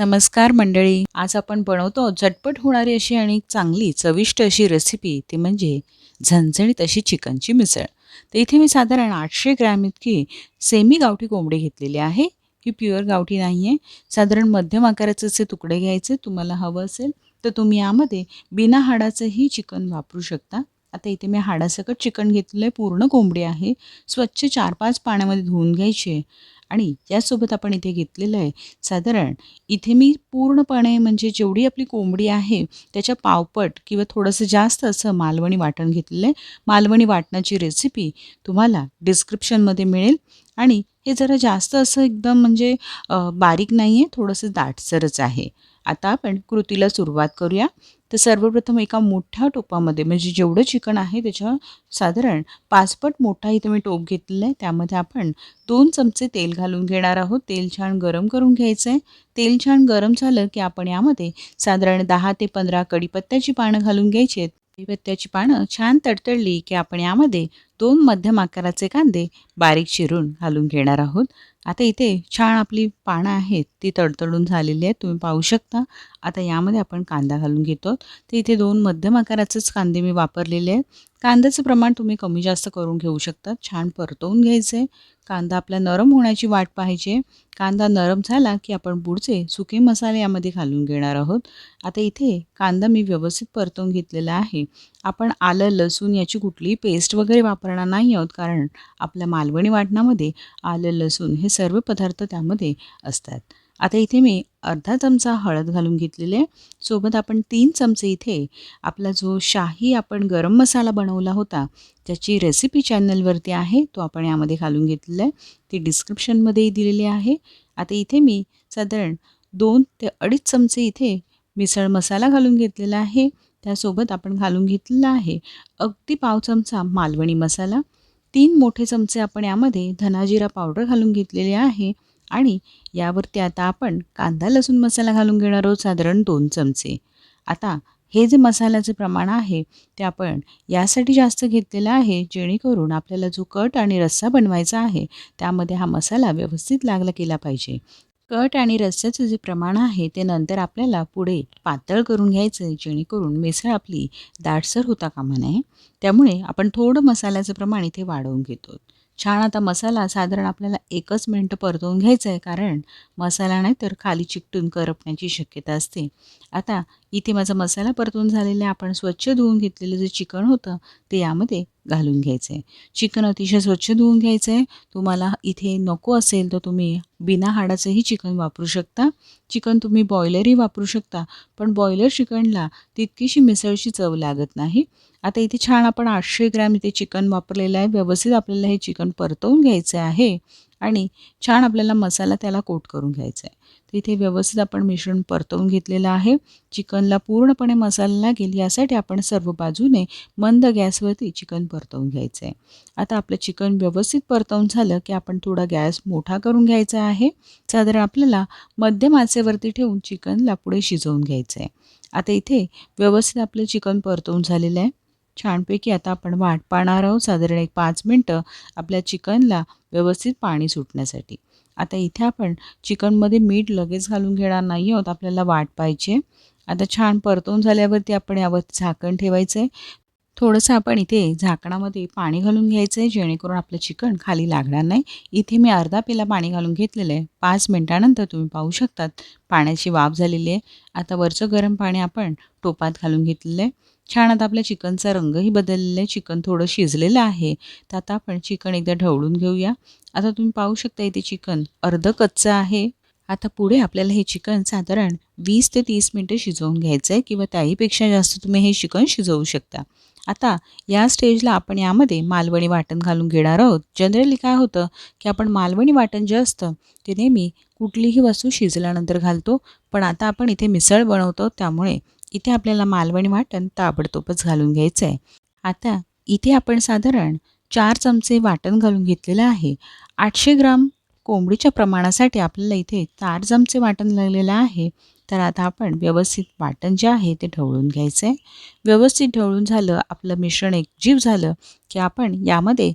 नमस्कार मंडळी. आज आपण बनवतो झटपट होणारी अशी आणि चांगली चविष्ट अशी रेसिपी ती म्हणजे झणझणीत अशी चिकनची मिसळ. तर इथे मी साधारण आठशे ग्रॅम इतकी सेमी गावठी कोंबडी घेतलेली आहे. ही प्युअर गावठी नाही आहे साधारण मध्यम आकाराचे असे तुकडे घ्यायचे. तुम्हाला हवं असेल तर तुम्ही यामध्ये बिना हाडाचंही चिकन वापरू शकता. आता इथे मी हाडासकट चिकन घेतलेलं आहे. पूर्ण कोंबडी आहे. स्वच्छ चार पाच पाण्यामध्ये धुवून घ्यायची आहे. आणि यासोबत आपण इथे घेतलेलं आहे साधारण इथे मी पूर्णपणे म्हणजे जेवढी आपली कोंबडी आहे त्याच्या पावपट किंवा थोडंसं जास्त असं मालवणी वाटण घेतलेलं आहे. मालवणी वाटणाची रेसिपी तुम्हाला डिस्क्रिप्शनमध्ये मिळेल. आणि हे जरा जास्त असं एकदम म्हणजे बारीक नाही आहे थोडंसं दाटसरच आहे. आता आपण कृतीला सुरुवात करूया. तर सर्वप्रथम एका मोठ्या टोपामध्ये म्हणजे जेवढं चिकन आहे त्याच्या साधारण पाचपट मोठा इथं मी टोप घेतलेला आहे. त्यामध्ये आपण दोन चमचे तेल घालून घेणार आहोत. तेल छान गरम करून घ्यायचं आहे तेल छान गरम झालं की आपण यामध्ये साधारण दहा ते पंधरा कडीपत्त्याची पानं घालून घ्यायची आहेत. कढीपत्त्याची पानं छान तडतडली की आपण यामध्ये दोन मध्यम आकाराचे कांदे बारीक चिरून घालून घेणार आहोत. आता इथे छान आपली पानं आहेत ती तडतडून झालेली आहेत तुम्ही पाहू शकता. आता यामध्ये आपण कांदा घालून घेतो तर इथे दोन मध्यम आकाराचेच कांदे मी वापरलेले आहेत. कांद्याचं प्रमाण तुम्ही कमी जास्त करून घेऊ शकता. छान परतवून घ्यायचं आहे कांदा आपला नरम होण्याची वाट पाहिजे कांदा नरम झाला की आपण पुढचे सुके मसाले यामध्ये घालून घेणार आहोत. आता इथे कांदा मी व्यवस्थित परतवून घेतलेला आहे. आपण आलं लसूण याची कुठलीही पेस्ट वगैरे वापरणार नाही आहोत कारण आपल्या मालवणी वाटणामध्ये आलं लसूण हे सर्व पदार्थ त्यामध्ये असतात. आता इथे मी अर्धा चमचा हळद घालून घेतलेले आहे. सोबत आपण तीन चमचे इथे आपला जो शाही आपण गरम मसाला बनवला होता त्याची रेसिपी चॅनलवरती आहे तो आपण यामध्ये घालून घेतलेला आहे. ती डिस्क्रिप्शनमध्येही दिलेली आहे. आता इथे मी साधारण दोन ते अडीच चमचे इथे मिसळ मसाला घालून घेतलेला आहे. त्यासोबत आपण घालून घेतलेला आहे अगदी पाव चमचा मालवणी मसाला. तीन मोठे चमचे आपण यामध्ये धनाजिरा पावडर घालून घेतलेले आहे. आणि यावरती आता आपण कांदा लसूण मसाला घालून घेणार आहोत साधारण दोन चमचे. आता हे जे मसाल्याचे प्रमाण आहे ते आपण यासाठी जास्त घेतलेलं आहे जेणेकरून आपल्याला जो कट आणि रस्सा बनवायचा आहे त्यामध्ये हा मसाला व्यवस्थित लागला केला पाहिजे. कट आणि रस्स्याचं जे प्रमाण आहे ते नंतर आपल्याला पुढे पातळ करून घ्यायचं आहे जेणेकरून मिसळ आपली दाटसर होता कामा नये. त्यामुळे आपण थोडं मसाल्याचं प्रमाण इथे वाढवून घेतो. छान आता मसाला साधारण आपल्याला एकच मिनटं परतवून घ्यायचं आहे कारण मसाला नाही तर खाली चिकटून करपण्याची शक्यता असते. आता इथे माझा मसाला परतून झालेला आहे. आपण स्वच्छ धुवून घेतलेलं जे चिकन होतं ते यामध्ये घालून घ्यायचं आहे चिकन अतिशय स्वच्छ धुवून घ्यायचं आहे तुम्हाला इथे नको असेल तर तुम्ही बिना हाडाचंही चिकन वापरू शकता. चिकन तुम्ही बॉयलरही वापरू शकता पण बॉयलर चिकनला तितकीशी मिसळची चव लागत नाही. आता इथे छान आपण आठशे ग्रॅम इथे चिकन वापरलेलं आहे. व्यवस्थित आपल्याला हे चिकन परतवून घ्यायचं आहे. आणि छान आपल्याला मसाला त्याला कोट करून घ्यायचा आहे. तर इथे व्यवस्थित आपण मिश्रण परतवून घेतलेलं आहे. चिकनला पूर्णपणे मसाला लागेल यासाठी आपण सर्व बाजूने मंद गॅसवरती चिकन परतवून घ्यायचं आहे. आता आपलं चिकन व्यवस्थित परतवून झालं की आपण थोडा गॅस मोठा करून घ्यायचा आहे. साधारण आपल्याला मध्यम आचेवरती ठेवून चिकनला पुढे शिजवून घ्यायचं आहे. आता इथे व्यवस्थित आपलं चिकन परतवून झालेलं आहे. छानपैकी आता आपण वाट पाहणार आहोत. साधारण एक पाच मिनटं आपल्या चिकनला व्यवस्थित पाणी सुटण्यासाठी. आता इथे आपण चिकनमध्ये मीठ लगेच घालून घेणार नाही आहोत. आपल्याला वाट पाहिजे. आता छान परतून झाल्यावरती आपण यावर झाकण ठेवायचं आहे थोडंसं आपण इथे झाकणामध्ये पाणी घालून घ्यायचं आहे जेणेकरून आपलं चिकन खाली लागणार नाही. इथे मी अर्धा पेला पाणी घालून घेतलेलं आहे. पाच मिनटानंतर तुम्ही पाहू शकतात. पाण्याची वाफ झालेली आहे. आता वरचं गरम पाणी आपण टोपात घालून घेतलेलं आहे. छान आता आपल्या चिकनचा रंगही बदललेला आहे. चिकन थोडं शिजलेलं आहे. तर आता आपण चिकन एकदा ढवळून घेऊया. आता तुम्ही पाहू शकता इथे चिकन अर्ध कच्चं आहे. आता पुढे आपल्याला हे चिकन साधारण वीस ते तीस मिनटं शिजवून घ्यायचं आहे किंवा त्याहीपेक्षा जास्त तुम्ही हे चिकन शिजवू शकता. आता या स्टेजला आपण यामध्ये मालवणी वाटण घालून घेणार आहोत. जनरली काय होतं की आपण मालवणी वाटण जे असतं ते नेहमी कुठलीही वस्तू शिजल्यानंतर घालतो. पण आता आपण इथे मिसळ बनवतो. त्यामुळे इथे आपल्याला मालवणी वाटण ताबडतोबच घालून घ्यायचं आहे आता इथे आपण साधारण चार चमचे वाटण घालून घेतलेलं आहे. आठशे ग्राम कोंबडीच्या प्रमाणासाठी आपल्याला इथे चार चमचे वाटण लागलेलं आहे. तर आता आपण व्यवस्थित वाटण जे आहे ते ढवळून घ्यायचं आहे व्यवस्थित ढवळून झालं आपलं मिश्रण एकजीव झालं की आपण यामध्ये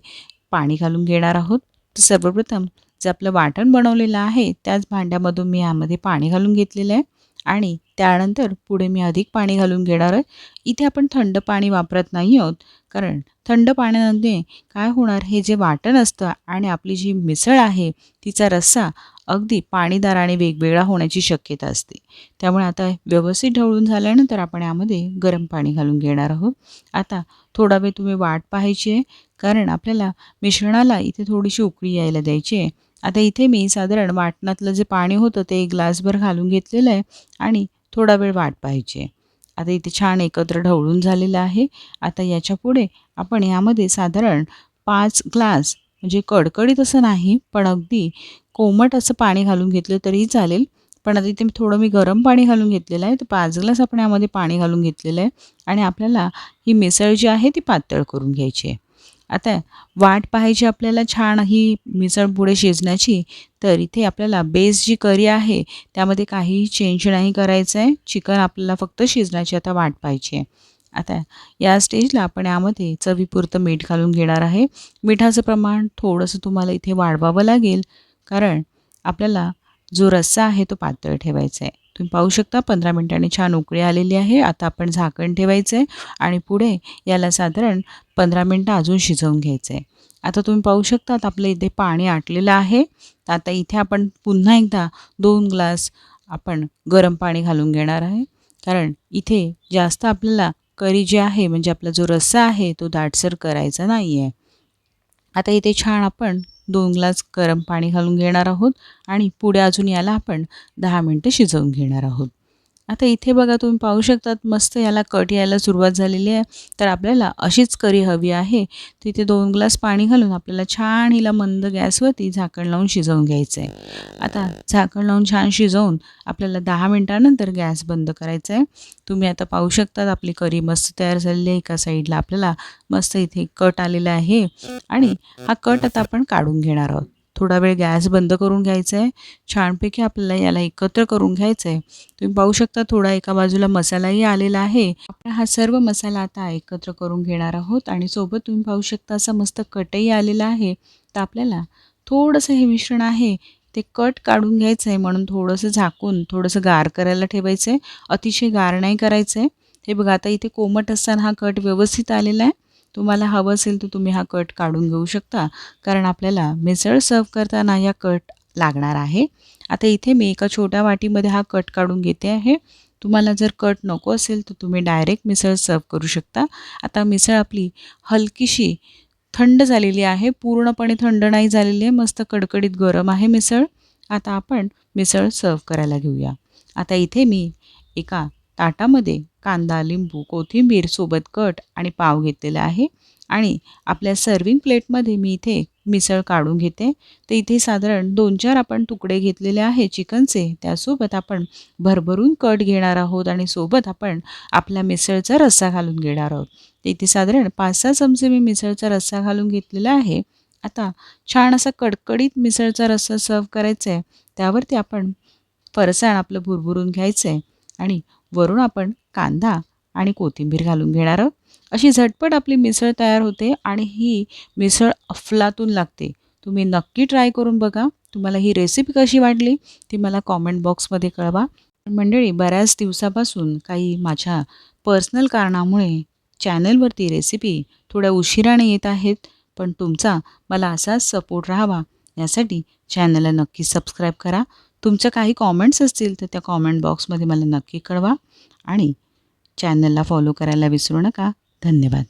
पाणी घालून घेणार आहोत. तर सर्वप्रथम जे आपलं वाटण बनवलेलं आहे त्याच भांड्यामधून मी यामध्ये पाणी घालून घेतलेलं आहे. आणि त्यानंतर पुढे मी अधिक पाणी घालून घेणार आहे. इथे आपण थंड पाणी वापरत नाही आहोत. कारण थंड पाण्यामध्ये काय होणार? हे जे वाटण असतं आणि आपली जी मिसळ आहे तिचा रस्सा अगदी पाणीदार आणि वेगवेगळा होण्याची शक्यता असते. त्यामुळे आता व्यवस्थित ढवळून झाल्यानंतर आपण यामध्ये गरम पाणी घालून घेणार आहोत. आता थोडा वेळ तुम्ही वाट पाहायची आहे. कारण आपल्याला मिश्रणाला इथे थोडीशी उकळी यायला द्यायची आहे. आता इथे मी साधारण वाटणातलं जे पाणी होतं ते एक ग्लासभर घालून घेतलेलं आहे. आणि थोडा वेळ वाट पाहिजे. आता इथे छान एकत्र ढवळून झालेलं आहे. आता याच्यापुढे आपण यामध्ये साधारण पाच ग्लास म्हणजे कडकडीत असं नाही पण अगदी कोमट असं पाणी घालून घेतलं तरीही चालेल. पण आता इथे थोडं मी गरम पाणी घालून घेतलेलं आहे. तर पाच ग्लास आपण यामध्ये पाणी घालून घेतलेलं आहे. आणि आपल्याला ही मिसळ जी आहे ती पातळ करून घ्यायची आहे. आता वाट पाहायची आपल्याला छान ही मिसळ पुढे शिजण्याची तर इथे आपल्याला बेस जी करी आहे त्यामध्ये काहीही चेंज नाही करायचं आहे. चिकन आपल्याला फक्त शिजण्याची आता वाट पाहायची आहे. आता या स्टेजला आपण यामध्ये चवीपुरतं मीठ घालून घेणार आहे. मिठाचं प्रमाण थोडंसं तुम्हाला इथे वाढवावं लागेल कारण आपल्याला जो रस्सा आहे तो पातळ ठेवायचा आहे. तुम्ही पाहू शकता पंधरा मिनटांनी छान उकळी आलेली आहे. आता आपण झाकण ठेवायचं आहे आणि पुढे याला साधारण पंधरा मिनटं अजून शिजवून घ्यायचं आहे आता तुम्ही पाहू शकतात आपलं इथे पाणी आटलेलं आहे. तर आता इथे आपण पुन्हा एकदा दोन ग्लास आपण गरम पाणी घालून घेणार आहे. कारण इथे जास्त आपल्याला करी जे आहे म्हणजे आपला जो रस्सा आहे तो दाटसर करायचा नाही आहे आता इथे छान आपण दोन ग्लास गरम पाणी घालून घेणार आहोत आणि पुढे अजून याला आपण दहा मिनटं शिजवून घेणार आहोत. आता इथे बघा तुम्ही पाहू शकतात मस्त याला कट यायला सुरुवात झालेली आहे. तर आपल्याला अशीच करी हवी आहे. तिथे दोन ग्लास पाणी घालून आपल्याला छान हिला मंद गॅसवरती झाकण लावून शिजवून घ्यायचं आहे आता झाकण लावून छान शिजवून आपल्याला दहा मिनटानंतर गॅस बंद करायचा आहे तुम्ही आता पाहू शकतात आपली करी मस्त तयार झालेली आहे एका साईडला. आपल्याला मस्त इथे कट आलेला आहे. आणि हा कट आता आपण काढून घेणार आहोत. थोडा वेळ गॅस बंद करून घ्यायचा आहे छानपैकी आपल्याला याला एकत्र करून घ्यायचं आहे तुम्ही पाहू शकता थोडा एका बाजूला मसालाही आलेला आहे. आपण हा सर्व मसाला आता एकत्र करून घेणार आहोत आणि सोबत तुम्ही पाहू शकता असं मस्त कटही आलेला आहे. तर आपल्याला थोडंसं हे मिश्रण आहे ते कट काढून घ्यायचं आहे म्हणून थोडंसं झाकून थोडंसं गार करायला ठेवायचं आहे अतिशय गार नाही करायचं आहे हे बघा आता इथे कोमट असताना हा कट व्यवस्थित आलेला आहे. तुम्हाला हवं असेल तर तुम्ही हा कट काढून घेऊ शकता. कारण आपल्याला मिसळ सर्व करताना या कट लागणार आहे. आता इथे मी एका छोट्या वाटीमध्ये हा कट काढून घेते आहे. तुम्हाला जर कट नको असेल तर तुम्ही डायरेक्ट मिसळ सर्व करू शकता. आता मिसळ आपली हलकीशी थंड झालेली आहे. पूर्णपणे थंड नाही झालेली आहे. मस्त कडकडीत गरम आहे मिसळ. आता आपण मिसळ सर्व करायला घेऊया. आता इथे मी एका ताटामध्ये कांदा लिंबू कोथिंबीर सोबत कट आणि पाव घेतलेला आहे. आणि आपल्या सर्विंग प्लेटमध्ये मी इथे मिसळ काढून घेते. तर इथे साधारण दोन चार आपण तुकडे घेतलेले आहे चिकनचे. त्यासोबत आपण भरभरून कट घेणार आहोत आणि सोबत आपण आपल्या मिसळचा रस्सा घालून घेणार आहोत. तर इथे साधारण पाच सहा चमचे मी मिसळचा रस्सा घालून घेतलेला आहे. आता छान असा कडकडीत मिसळचा रस्सा सर्व करायचा आहे. त्यावरती आपण फरसाण आपलं भुरभुरून घ्यायचं आहे. आणि वरून आपण कांदा आणि कोथिंबीर घालून घेणार आहोत. अशी झटपट आपली मिसळ तयार होते आणि ही मिसळ अफलातून लागते. तुम्ही नक्की ट्राय करून बघा. तुम्हाला ही रेसिपी कशी वाटली ती मला कॉमेंट बॉक्समध्ये कळवा. मंडळी बऱ्याच दिवसापासून काही माझ्या पर्सनल कारणामुळे चॅनलवरती रेसिपी थोड्या उशिराने येत आहेत पण तुमचा मला असाच सपोर्ट राहावा यासाठी चॅनलला नक्की सबस्क्राईब करा. तुमच्या काही कॉमेंट्स असतील तर त्या कॉमेंट बॉक्समध्ये मला नक्की कळवा आणि चॅनलला फॉलो करायला विसरू नका. धन्यवाद.